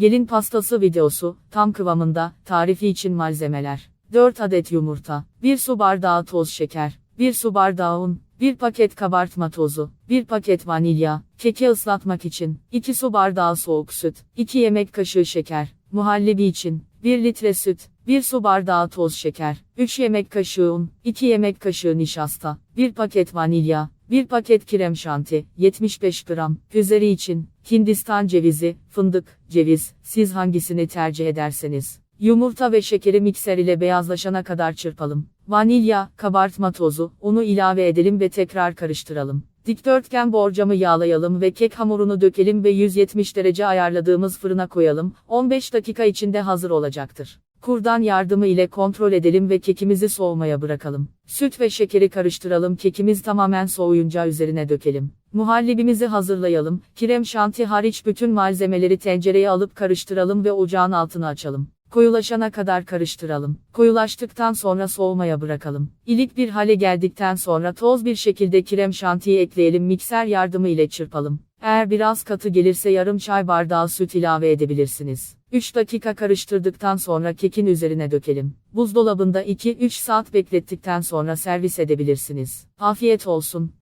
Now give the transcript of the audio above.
Gelin pastası videosu, tam kıvamında, tarifi için malzemeler. 4 adet yumurta, 1 su bardağı toz şeker, 1 su bardağı un, 1 paket kabartma tozu, 1 paket vanilya, keki ıslatmak için, 2 su bardağı soğuk süt, 2 yemek kaşığı şeker, muhallebi için, 1 litre süt, 1 su bardağı toz şeker, 3 yemek kaşığı un, 2 yemek kaşığı nişasta, 1 paket vanilya, 1 paket krem şanti, 75 gram, üzeri için, Hindistan cevizi, fındık, ceviz, siz hangisini tercih ederseniz. Yumurta ve şekeri mikser ile beyazlaşana kadar çırpalım. Vanilya, kabartma tozu, unu ilave edelim ve tekrar karıştıralım. Dikdörtgen borcamı yağlayalım ve kek hamurunu dökelim ve 170 derece ayarladığımız fırına koyalım. 15 dakika içinde hazır olacaktır. Kurdan yardımı ile kontrol edelim ve kekimizi soğumaya bırakalım. Süt ve şekeri karıştıralım kekimiz tamamen soğuyunca üzerine dökelim. Muhallebimizi hazırlayalım. Krem şanti hariç bütün malzemeleri tencereye alıp karıştıralım ve ocağın altını açalım. Koyulaşana kadar karıştıralım. Koyulaştıktan sonra soğumaya bırakalım. İlik bir hale geldikten sonra toz bir şekilde krem şantiyi ekleyelim mikser yardımı ile çırpalım. Eğer biraz katı gelirse yarım çay bardağı süt ilave edebilirsiniz. 3 dakika karıştırdıktan sonra kekin üzerine dökelim. Buzdolabında 2-3 saat beklettikten sonra servis edebilirsiniz. Afiyet olsun.